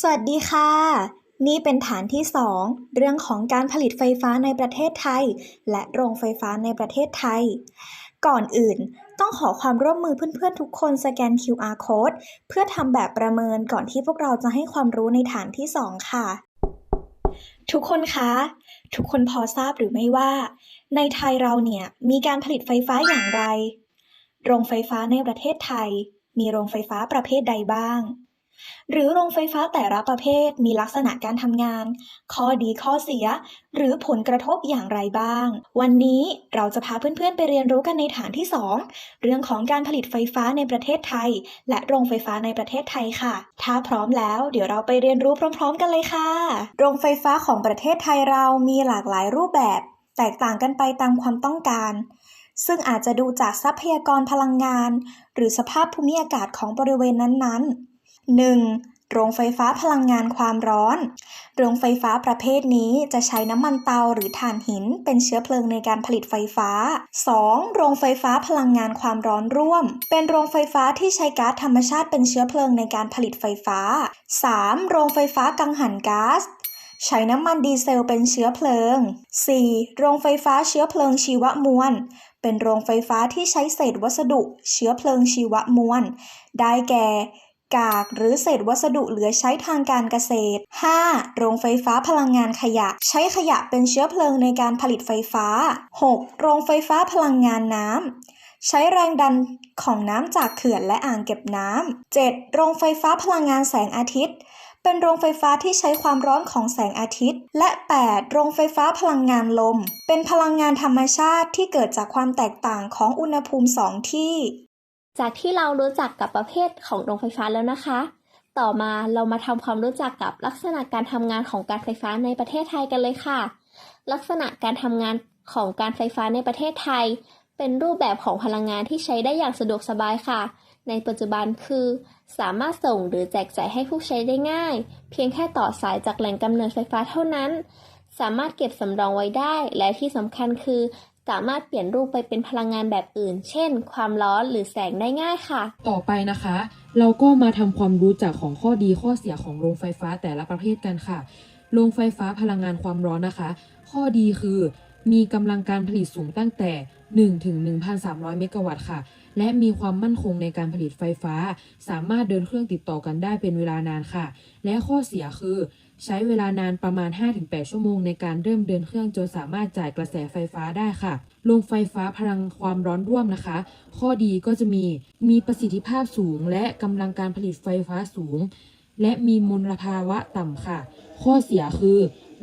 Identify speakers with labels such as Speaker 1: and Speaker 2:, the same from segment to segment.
Speaker 1: สวัสดีค่ะ นี่เป็นฐานที่ 2 เรื่องของการผลิตไฟฟ้าในประเทศไทย และโรงไฟฟ้าในประเทศไทย ก่อนอื่น ต้องขอความร่วมมือเพื่อนๆทุกคนสแกน QR code เพื่อทำแบบประเมินก่อนที่พวกเราจะให้ความรู้ในฐานที่ 2 ค่ะ ทุกคนคะ ทุกคนพอทราบหรือไม่ว่า ในไทยเราเนี่ยมีการผลิตไฟฟ้าอย่างไร โรงไฟฟ้าในประเทศไทย มีโรงไฟฟ้าประเภทใดบ้าง หรือโรงไฟฟ้าแต่ละประเภทมีลักษณะการทำงาน ข้อดีข้อเสีย หรือผลกระทบอย่างไรบ้าง วันนี้เราจะพาเพื่อนๆไปเรียนรู้กันในฐานที่ 2 เรื่องของการผลิตไฟฟ้าในประเทศไทย และโรงไฟฟ้าในประเทศไทยค่ะ ถ้าพร้อมแล้วเดี๋ยวเราไปเรียนรู้พร้อม ๆ กันเลยค่ะ โรงไฟฟ้าของประเทศไทยเรามีหลากหลายรูปแบบ แตกต่างกันไปตามความต้องการซึ่งอาจจะดูจากทรัพยากรพลังงาน หรือสภาพภูมิอากาศของบริเวณนั้นๆ 1. โรงไฟฟ้าพลังงานความร้อน โรงไฟฟ้าประเภทนี้จะใช้น้ำมันเตาหรือถ่านหิน เป็นเชื้อเพลิงในการผลิตไฟฟ้า 2. โรงไฟฟ้าพลังงานความร้อนร่วม เป็นโรงไฟฟ้าที่ใช้ก๊าซธรรมชาติเป็นเชื้อเพลิงในการผลิตไฟฟ้า 3. โรงไฟฟ้ากังหันก๊าซใช้น้ำมันดีเซลเป็นเชื้อเพลิง 4. โรงไฟฟ้าเชื้อเพลิงชีวมวล เป็นโรงไฟฟ้าที่ใช้เศษวัสดุ เชื้อเพลิงชีวมวล ได้แก่ กาก หรือเศษวัสดุเหลือใช้ทางการเกษตร 5. โรงไฟฟ้าพลังงานขยะ ใช้ขยะเป็นเชื้อเพลิงในการผลิตไฟฟ้า 6. โรงไฟฟ้าพลังงานน้ำ ใช้แรงดันของน้ำจากเขื่อนและอ่างเก็บน้ำ 7. โรงไฟฟ้าพลังงานแสงอาทิตย์เป็นโรงไฟฟ้าที่ใช้ความร้อนของแสงอาทิตย์ และ 8. โรงไฟฟ้าพลังงานลม เป็นพลังงานธรรมชาติที่เกิดจากความแตกต่างของอุณหภูมิสองที่
Speaker 2: จากที่เรารู้จักกับประเภทของโรงไฟฟ้าแล้วนะคะ ต่อมาเรามาทำความรู้จักกับลักษณะการทำงานของการไฟฟ้าในประเทศไทยกันเลยค่ะ ลักษณะการทำงานของการไฟฟ้าในประเทศไทย เป็นรูปแบบของพลังงานที่ใช้ได้อย่างสะดวกสบายค่ะ ในปัจจุบันคือ สามารถส่งหรือแจกจ่ายให้ผู้ใช้ได้ง่าย เพียงแค่ต่อสายจากแหล่งกำเนิดไฟฟ้าเท่านั้น สามารถเก็บสำรองไว้ได้ และที่สำคัญคือ สามารถเปลี่ยนรูปไปเป็นพลังงานแบบอื่น เช่น ความร้อนหรือแสงได้ง่ายค่ะ
Speaker 3: ต่อไปนะคะ เราก็มาทำความรู้จักของข้อดีข้อเสียของโรงไฟฟ้าแต่ละประเภทกันค่ะ โรงไฟฟ้าพลังงานความร้อนนะคะ ข้อดีคือ มีกำลังการผลิตสูงตั้งแต่ 1 ถึง 1,300 เมกะวัตต์ค่ะ และมีความมั่นคงในการผลิตไฟฟ้า สามารถเดินเครื่องติดต่อกันได้เป็นเวลานานค่ะ และข้อเสียคือ ใช้เวลานานประมาณ 5-8 ชั่วโมงในการเริ่มเดินเครื่องจนสามารถจ่ายกระแสไฟฟ้าได้ค่ะ โรงไฟฟ้าพลังความร้อนร่วมนะคะ ข้อดีก็จะมี มีประสิทธิภาพสูง และกำลังการผลิตไฟฟ้าสูง และมีมลภาวะต่ำค่ะ ข้อเสียคือ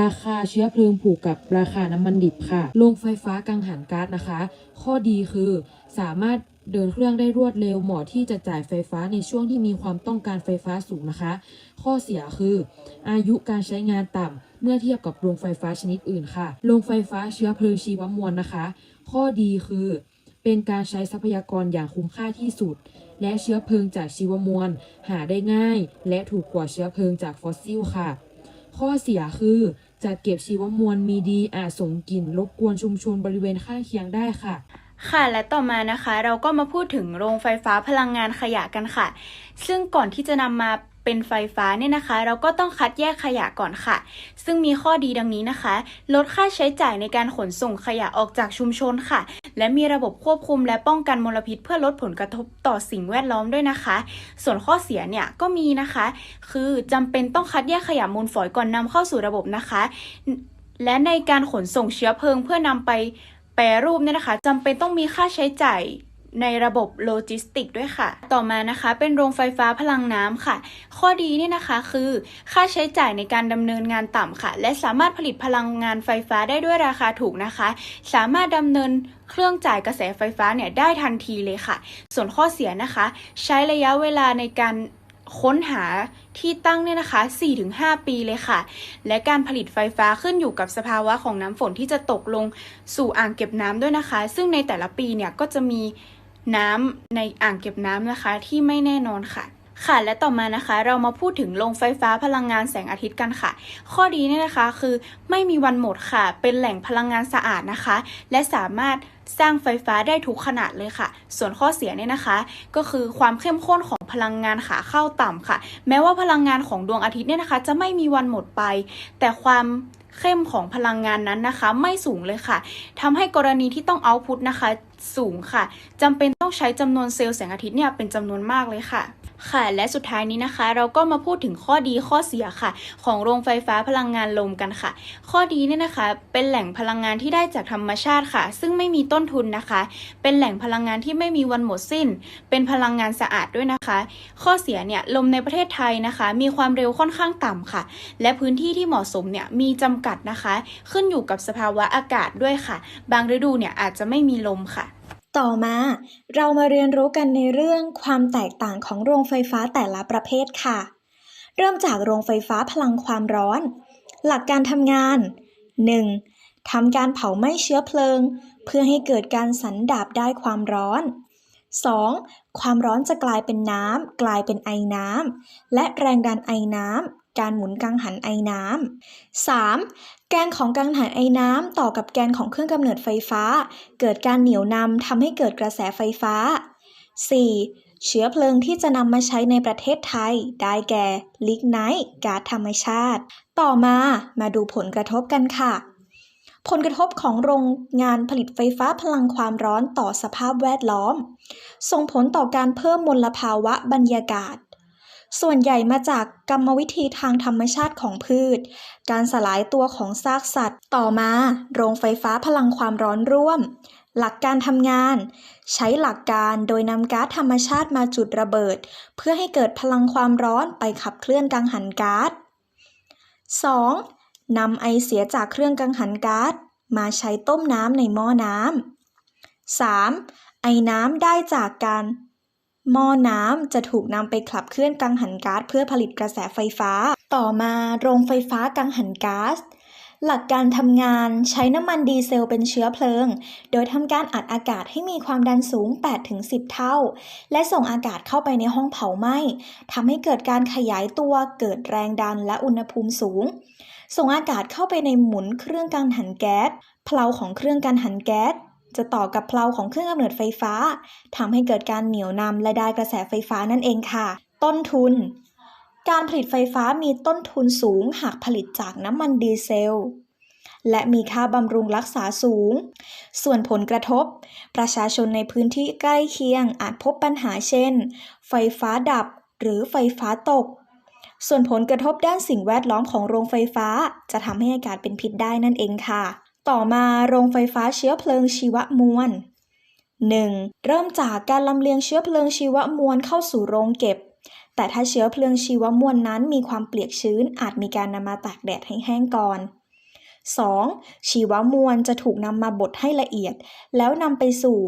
Speaker 3: ราคาเชื้อเพลิงผูกกับราคาน้ำมันดิบค่ะ โรงไฟฟ้ากังหันก๊าซนะคะ ข้อดีคือสามารถ เดินเครื่องได้รวดเร็วเหมาะที่จะจ่ายไฟฟ้าในช่วงที่มีความต้องการไฟฟ้าสูงนะคะ ข้อเสียคือ อายุการใช้งานต่ำเมื่อเทียบกับโรงไฟฟ้าชนิดอื่นค่ะ โรงไฟฟ้าเชื้อเพลิงชีวมวลนะคะ ข้อดีคือ เป็นการใช้ทรัพยากรอย่างคุ้มค่าที่สุด และเชื้อเพลิงจากชีวมวล หาได้ง่าย และถูกกว่าเชื้อเพลิงจากฟอสซิลค่ะ ข้อเสียคือจัดเก็บชีวมวลมีดีอาจส่งกลิ่นรบกวนชุมชนบริเวณข้างเคียงได้ค่ะ
Speaker 4: ค่ะและต่อมานะคะเราก็มาพูดถึงโรงไฟฟ้าพลังงานขยะกันค่ะ ซึ่งก่อนที่จะนำมาเป็นไฟฟ้าเนี่ยนะคะ เราก็ต้องคัดแยกขยะก่อนค่ะ ซึ่งมีข้อดีดังนี้นะคะ ลดค่าใช้จ่ายในการขนส่งขยะออกจากชุมชนค่ะ และมีระบบควบคุมและป้องกันมลพิษ เพื่อลดผลกระทบต่อสิ่งแวดล้อมด้วยนะคะ ส่วนข้อเสียเนี่ยก็มีนะคะ คือจำเป็นต้องคัดแยกขยะมูลฝอยก่อนนำเข้าสู่ระบบนะคะ และในการขนส่งเชื้อเพลิงเพื่อนำไป แปรรูปเนี่ยนะคะจำเป็นต้องมีค่าใช้จ่ายในระบบโลจิสติกด้วยค่ะ ต่อมานะคะเป็นโรงไฟฟ้าพลังน้ำค่ะ ข้อดีเนี่ยนะคะคือค่าใช้จ่ายในการดำเนินงานต่ำค่ะ และสามารถผลิตพลังงานไฟฟ้าได้ด้วยราคาถูกนะคะ สามารถดำเนินเครื่องจ่ายกระแสไฟฟ้าเนี่ยได้ทันทีเลยค่ะ ส่วนข้อเสียนะคะ ใช้ระยะเวลาในการ ค้นหาที่ตั้งเนี่ยนะคะ 4-5 ปีเลยค่ะ และการผลิตไฟฟ้าขึ้นอยู่กับสภาวะของน้ำฝนที่จะตกลงสู่อ่างเก็บน้ำด้วยนะคะ ซึ่งในแต่ละปีเนี่ยก็จะมีน้ำในอ่างเก็บน้ำนะคะที่ไม่แน่นอนค่ะ ค่ะ และต่อมานะคะ เรามาพูดถึงโรงไฟฟ้าพลังงานแสงอาทิตย์กันค่ะ ข้อดีเนี่ยนะคะคือไม่มีวันหมดค่ะ เป็นแหล่งพลังงานสะอาดนะคะ และสามารถสร้างไฟฟ้าได้ทุกขนาดเลยค่ะ ส่วนข้อเสียเนี่ยนะคะ ก็คือความเข้มข้นของพลังงานขาเข้าต่ำค่ะ แม้ว่าพลังงานของดวงอาทิตย์เนี่ยนะคะ จะไม่มีวันหมดไป แต่ความเข้มของพลังงานนั้นนะคะ ไม่สูงเลยค่ะทำให้กรณีที่ต้องเอาพุทนะคะ สูงค่ะจำเป็นต้องใช้จำนวนเซลล์แสงอาทิตย์เนี่ยเป็นจำนวนมากเลยค่ะ ค่ะ และสุดท้ายนี้นะคะ เราก็มาพูดถึงข้อดีข้อเสียค่ะ ของโรงไฟฟ้าพลังงานลมกันค่ะ ข้อดีเนี่ยนะคะ เป็นแหล่งพลังงานที่ได้จากธรรมชาติค่ะ ซึ่งไม่มีต้นทุนนะคะ เป็นแหล่งพลังงานที่ไม่มีวันหมดสิ้น เป็นพลังงานสะอาดด้วยนะคะ ข้อเสียเนี่ยลมในประเทศไทยนะคะ มีความเร็วค่อนข้างต่ำค่ะ และพื้นที่ที่เหมาะสมเนี่ยมีจำกัดนะคะ ขึ้นอยู่กับสภาวะอากาศด้วยค่ะ บางฤดูเนี่ยอาจจะไม่มีลมค่ะ
Speaker 1: ต่อมาเรามาเรียนรู้กันในเรื่องความแตกต่างของโรงไฟฟ้าแต่ละประเภทค่ะ เริ่มจากโรงไฟฟ้าพลังความร้อน หลักการทำงาน 1. ทำการเผาไหม้เชื้อเพลิง เพื่อให้เกิดการสันดาบได้ความร้อน 2. ความร้อนจะกลายเป็นน้ำกลายเป็นไอน้ำและแรงดันไอน้ำ การหมุนกังหันไอน้ำ 3. แกนของกังหันไอน้ำต่อกับแกนของเครื่องกำเนิดไฟฟ้า เกิดการเหนี่ยวนำทำให้เกิดกระแสไฟฟ้า 4. เชื้อเพลิงที่จะนำมาใช้ในประเทศไทย ได้แก่ลิกไนท์ก๊าซธรรมชาติ ต่อมามาดูผลกระทบกันค่ะ ผลกระทบของโรงงานผลิตไฟฟ้าพลังความร้อนต่อสภาพแวดล้อม ส่งผลต่อการเพิ่มมลภาวะบรรยากาศ ส่วนใหญ่มาจากกรรมวิธีทางธรรมชาติของพืช การสลายตัวของซากสัตว์ ต่อมา โรงไฟฟ้าพลังความร้อนร่วม หลักการทำงาน ใช้หลักการโดยนำก๊าซธรรมชาติมาจุดระเบิด เพื่อให้เกิดพลังความร้อนไปขับเคลื่อนกังหันก๊าซ 2. นำไอเสียจากเครื่องกังหันก๊าซมาใช้ต้มน้ำในหม้อน้ำ 3. ไอน้ำได้จากการ หม้อน้ำจะถูกนำไปขับเคลื่อนกังหันก๊าซเพื่อผลิตกระแสไฟฟ้า ต่อมาโรงไฟฟ้ากังหันก๊าซหลักการทำงานใช้น้ำมันดีเซลเป็นเชื้อเพลิง โดยทำการอัดอากาศให้มีความดันสูง 8-10 เท่า และส่งอากาศเข้าไปในห้องเผาไหม้ทำให้เกิดการขยายตัวเกิดแรงดันและอุณหภูมิสูง ส่งอากาศเข้าไปในหมุนเครื่องกังหันแก๊สเพลาของเครื่องกังหันแก๊ส จะต่อกับเพลาของเครื่องกำเนิดไฟฟ้าทำให้เกิดการเหนี่ยวนำและได้กระแสไฟฟ้านั่นเองค่ะ ต้นทุน การผลิตไฟฟ้ามีต้นทุนสูงหากผลิตจากน้ำมันดีเซล และมีค่าบำรุงรักษาสูง ส่วนผลกระทบ ประชาชนในพื้นที่ใกล้เคียงอาจพบปัญหาเช่น ไฟฟ้าดับหรือไฟฟ้าตกส่วนผลกระทบด้านสิ่งแวดล้อมของโรงไฟฟ้า จะทำให้อากาศเป็นพิษได้นั่นเองค่ะ ต่อมาโรงไฟฟ้าเชื้อเพลิงชีวมวล 1. เริ่มจากการลำเลียงเชื้อเพลิงชีวมวลเข้าสู่โรงเก็บ แต่ถ้าเชื้อเพลิงชีวมวลนั้นมีความเปียกชื้นอาจมีการนำมาตากแดดให้แห้งก่อน 2. ชีวมวลจะถูกนำมาบดให้ละเอียด แล้วนำไปสู่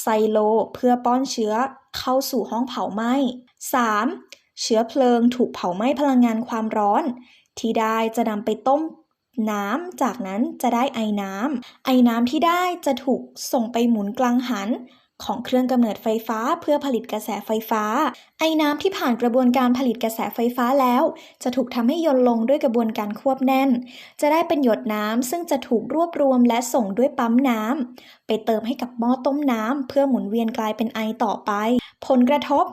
Speaker 1: ไซโลเพื่อป้อนเชื้อเข้าสู่ห้องเผาไหม้ 3. เชื้อเพลิงถูกเผาไหม้พลังงานความร้อน ที่ได้จะนำไปต้ม น้ำ จากนั้นจะได้ไอน้ำ ไอน้ำที่ได้จะถูกส่งไปหมุนกลางหันของเครื่องกำเนิดไฟฟ้าเพื่อผลิตกระแสไฟฟ้า ไอ้น้ำที่ผ่านกระบวนการผลิตกระแสไฟฟ้าแล้ว จะถูกทำให้ยนต์ลงด้วยกระบวนการควบแน่น จะได้เป็นหยดน้ำซึ่งจะถูกรวบรวมและส่งด้วยปั๊มน้ำไปเติมให้กับหม้อต้มน้ำเพื่อหมุนเวียนกลายเป็นไอต่อไป ผลกระทบ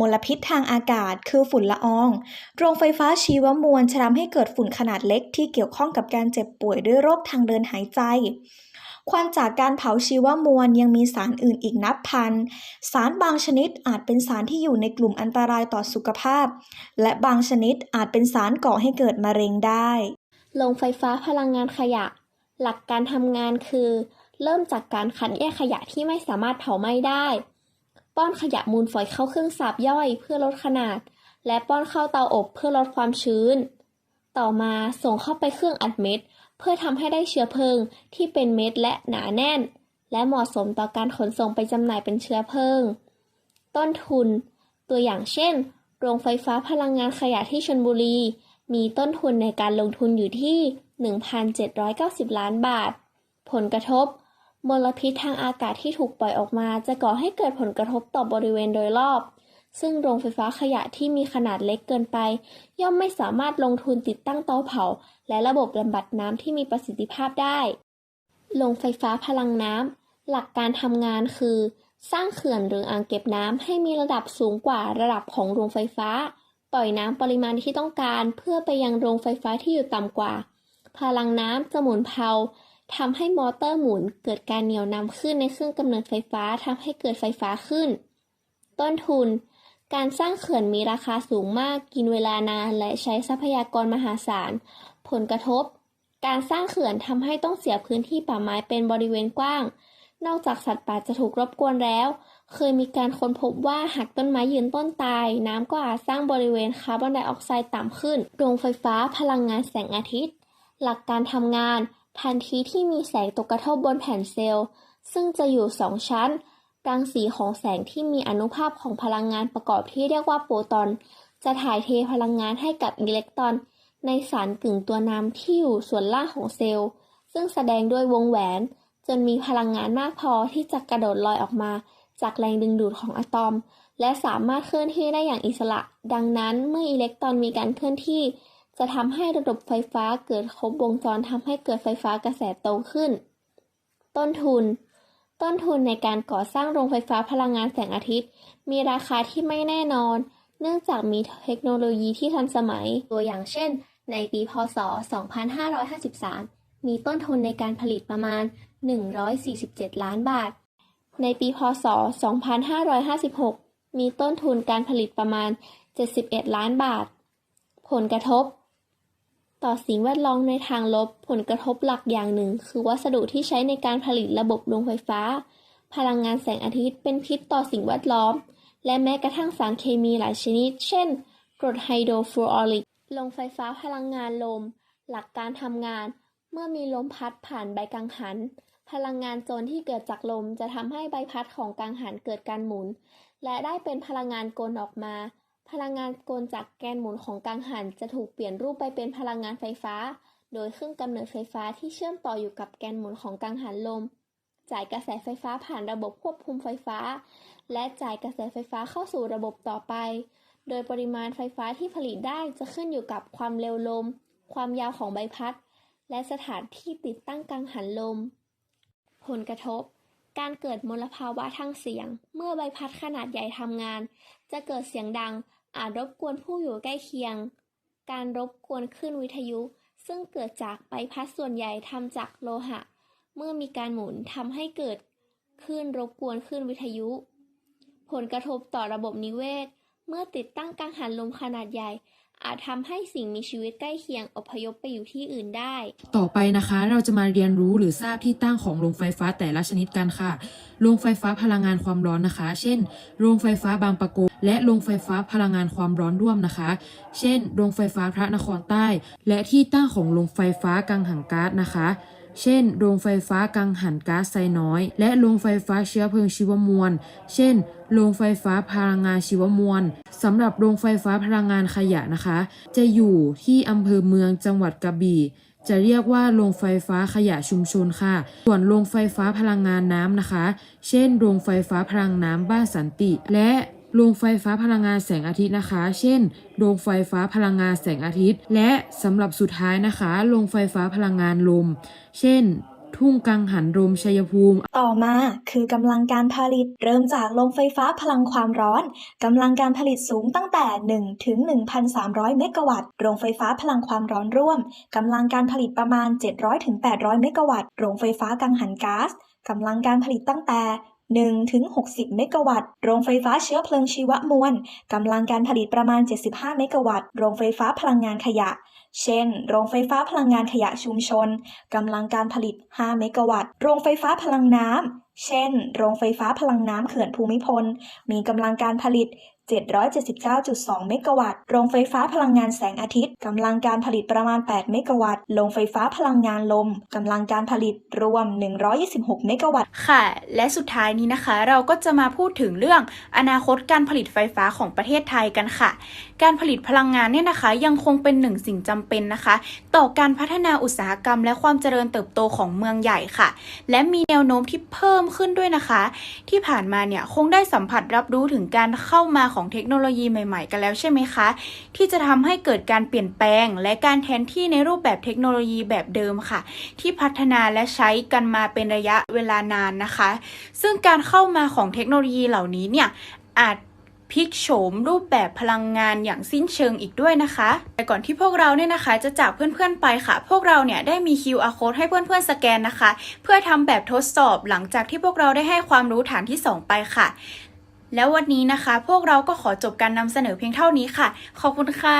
Speaker 1: มลพิษทางอากาศ คือฝุ่นละออง โรงไฟฟ้าชีวมวลจะทำให้เกิดฝุ่นขนาดเล็กที่เกี่ยวข้องกับการเจ็บป่วยด้วยโรคทางเดินหายใจ ควันจากการเผาชีวมวลยังมีสารอื่นอีกนับพัน สารบางชนิดอาจเป็นสารที่อยู่ในกลุ่มอันตรายต่อสุขภาพ และบางชนิดอาจเป็นสารก่อให้เกิดมะเร็งได้
Speaker 2: โรงไฟฟ้าพลังงานขยะ หลักการทำงานคือ เริ่มจากการคัดแยกขยะที่ไม่สามารถเผาไหม้ได้ ป้อนขยะมูลฝอยเข้าเครื่องสาบย่อยเพื่อลดขนาด และป้อนเข้าเตาอบเพื่อลดความชื้น ต่อมาส่งเข้าไปเครื่องอัดเม็ด เพื่อทำให้ได้เชื้อเพลิงที่เป็นเม็ดและหนาแน่น และเหมาะสมต่อการขนส่งไปจำหน่ายเป็นเชื้อเพลิง ต้นทุน ตัวอย่างเช่น โรงไฟฟ้าพลังงานขยะที่ชลบุรี มีต้นทุนในการลงทุนอยู่ที่ 1,790 ล้านบาท ผลกระทบ มลพิษทางอากาศที่ถูกปล่อยออกมา จะก่อให้เกิดผลกระทบต่อบริเวณโดยรอบ ซึ่งโรงไฟฟ้าขยะที่มีขนาดเล็กเกินไป ย่อมไม่สามารถลงทุนติดตั้งเตาเผา และระบบบำบัดน้ำที่มีประสิทธิภาพได้ โรงไฟฟ้าพลังน้ำหลักการทำงานคือ สร้างเขื่อนหรืออ่างเก็บน้ำให้มีระดับสูงกว่าระดับของโรงไฟฟ้า ปล่อยน้ำปริมาณที่ต้องการ เพื่อไปยังโรงไฟฟ้าที่อยู่ต่ำกว่า พลังน้ำจะหมุนเพา ทำให้มอเตอร์หมุนเกิดการเหนี่ยวนำขึ้นในเครื่องกำเนิดไฟฟ้าทำให้เกิดไฟฟ้าขึ้น ต้นทุน การสร้างเขื่อนมีราคาสูงมากกินเวลานานและใช้ทรัพยากรมหาศาล ผลกระทบ การสร้างเขื่อนทำให้ต้องเสียพื้นที่ป่าไม้เป็นบริเวณกว้าง นอกจากสัตว์ป่าจะถูกรบกวนแล้ว เคยมีการค้นพบว่าหากต้นไม้ยืนต้นตาย น้ำก็อาจสร้างบริเวณคาร์บอนไดออกไซด์ต่ำขึ้น โรงไฟฟ้าพลังงานแสงอาทิตย์ หลักการทำงาน ทันทีที่มีแสงตกกระทบบนแผ่นเซลล์ ซึ่งจะอยู่สองชั้น รังสีของแสงที่มีอนุภาคของพลังงานประกอบที่เรียกว่าโปรตอน จะถ่ายเทพลังงานให้กับอิเล็กตรอน ในสารกึ่งตัวน้ำที่อยู่ส่วนล่างของเซลล์ ซึ่งแสดงด้วยวงแหวน จนมีพลังงานมากพอที่จะกระโดดลอยออกมา จากแรงดึงดูดของอะตอม และสามารถเคลื่อนที่ได้อย่างอิสระ ดังนั้นเมื่ออิเล็กตรอนมีการเคลื่อนที่ จะทำให้ระบบไฟฟ้าเกิดครบวงจรทำให้เกิดไฟฟ้ากระแสตรงขึ้น ต้นทุน ต้นทุนในการก่อสร้างโรงไฟฟ้าพลังงานแสงอาทิตย์ มีราคาที่ไม่แน่นอน เนื่องจากมีเทคโนโลยีที่ทันสมัย ตัวอย่างเช่น ในปีพศ 2553 มีต้นทุนในการผลิตประมาณ 147 ล้านบาท ในปีพศ 2556 มีต้นทุนการผลิตประมาณ 71 ล้านบาท ผลกระทบ ต่อสิ่งแวดล้อมในทางลบ ผลกระทบหลักอย่างหนึ่ง คือวัสดุที่ใช้ในการผลิตระบบโรงไฟฟ้า พลังงานแสงอาทิตย์เป็นพิษต่อสิ่งแวดล้อม และแม้กระทั่งสารเคมีหลายชนิด เช่น กรดไฮโดรฟลูออริกโรงไฟฟ้าพลังงานลม หลักการทำงาน เมื่อมีลมพัดผ่านใบกังหัน พลังงานโจรที่เกิดจากลมจะทำให้ใบพัดของกังหันเกิดการหมุน และได้เป็นพลังงานกลออกมา พลังงานกลจากแกนหมุนของกังหันจะถูกเปลี่ยนรูปไปเป็นพลังงานไฟฟ้า โดยเครื่องกำเนิดไฟฟ้าที่เชื่อมต่ออยู่กับแกนหมุนของกังหันลม จ่ายกระแสไฟฟ้าผ่านระบบควบคุมไฟฟ้า และจ่ายกระแสไฟฟ้าเข้าสู่ระบบต่อไป โดยปริมาณไฟฟ้าที่ผลิตได้จะขึ้นอยู่กับความเร็วลม ความยาวของใบพัด และสถานที่ติดตั้งกังหันลม ผลกระทบ การเกิดมลภาวะทางเสียง เมื่อใบพัดขนาดใหญ่ทำงาน จะเกิดเสียงดังอาจรบกวนผู้อยู่ใกล้เคียง การรบกวนคลื่นวิทยุ ซึ่งเกิดจากใบพัดส่วนใหญ่ทำจากโลหะ เมื่อมีการหมุนทำให้เกิดคลื่นรบกวนคลื่นวิทยุ ผลกระทบต่อระบบนิเวศ เมื่อติดตั้งกังหันลมขนาดใหญ่ อาจทำให้สิ่งมีชีวิตใกล้เคียงอพยพไปอยู่ที่อื่นได้
Speaker 3: ต่อไปนะคะ เราจะมาเรียนรู้หรือทราบที่ตั้งของโรงไฟฟ้าแต่ละชนิดกันค่ะ โรงไฟฟ้าพลังงานความร้อนนะคะ เช่น โรงไฟฟ้าบางปะโกและโรงไฟฟ้าพลังงานความร้อนร่วมนะคะ เช่น โรงไฟฟ้าพระนครใต้ และที่ตั้งของโรงไฟฟ้ากังหันก๊าซนะคะ เช่น โรงไฟฟ้ากังหันก๊าซไซน้อย และโรงไฟฟ้าเชื้อเพลิงชีวมวล เช่น โรงไฟฟ้าพลังงานชีวมวลสำหรับโรงไฟฟ้าพลังงานขยะนะคะ จะอยู่ที่อำเภอเมืองจังหวัดกระบี่จะเรียกว่าโรงไฟฟ้าขยะชุมชนค่ะ ส่วนโรงไฟฟ้าพลังงานน้ำนะคะ เช่น โรงไฟฟ้าพลังน้ำบ้านสันติ และ โรงไฟฟ้าพลังงานแสงอาทิตย์นะคะ เช่น โรงไฟฟ้าพลังงานแสงอาทิตย์ และสำหรับสุดท้ายนะคะ โรงไฟฟ้าพลังงานลม เช่น ทุ่งกังหันลมชัยภูมิ
Speaker 1: ต่อมาคือกำลังการผลิต เริ่มจากโรงไฟฟ้าพลังความร้อนกำลังการผลิตสูงตั้งแต่ 1 ถึง 1,300 เมกะวัตต์ โรงไฟฟ้าพลังความร้อนร่วมกำลังการผลิตประมาณ 700 ถึง 800 เมกะวัตต์ โรงไฟฟ้ากังหันก๊าซกำลังการผลิตตั้งแต่ 1ถึง60 เมกะวัตต์ โรงไฟฟ้าเชื้อเพลิงชีวมวลกำลังการผลิตประมาณ 75 เมกะวัตต์ โรงไฟฟ้าพลังงานขยะ เช่น โรงไฟฟ้าพลังงานขยะชุมชนกำลังการผลิต 5 เมกะวัตต์ โรงไฟฟ้าพลังน้ำเช่น โรงไฟฟ้าพลังน้ำเขื่อนภูมิพล มีกำลังการผลิต 779.2 เมกะวัตต์ โรงไฟฟ้าพลังงานแสงอาทิตย์กำลังการผลิตประมาณ 8 เมกะวัตต์ โรงไฟฟ้าพลังงานลมกำลังการผลิตรวม 126 เมกะวัตต์
Speaker 4: ค่ะ และสุดท้ายนี้นะคะ เราก็จะมาพูดถึงเรื่องอนาคตการผลิตไฟฟ้าของประเทศไทยกันค่ะ การผลิตพลังงานเนี่ยนะคะ ยังคงเป็นหนึ่งสิ่งจำเป็นนะคะ ต่อการพัฒนาอุตสาหกรรม และความเจริญเติบโตของเมืองใหญ่ค่ะ และมีแนวโน้มที่เพิ่มขึ้นด้วยนะคะ ที่ผ่านมาเนี่ยคงได้สัมผัสรับรู้ถึงการเข้ามาของของเทคโนโลยีใหม่ๆ กันแล้วใช่ไหมคะ ที่จะทำให้เกิดการเปลี่ยนแปลง และการแทนที่ในรูปแบบเทคโนโลยีแบบเดิมค่ะ ที่พัฒนาและใช้กันมาเป็นระยะเวลานานนะคะ ซึ่งการเข้ามาของเทคโนโลยีเหล่านี้เนี่ยอาจพลิกโฉมรูปแบบพลังงานอย่างสิ้นเชิงอีกด้วยนะคะ แต่ก่อนที่พวกเราเนี่ยนะคะจะจากเพื่อนๆไปค่ะ พวกเราเนี่ยได้มี QR code ให้เพื่อนๆสแกนนะคะ เพื่อทำแบบทดสอบหลังจากที่พวกเราได้ให้ความรู้ฐานที่ 2 ไปค่ะ แล้ววันนี้นะคะ พวกเราก็ขอจบการนำเสนอเพียงเท่านี้ค่ะ ขอบคุณค่ะ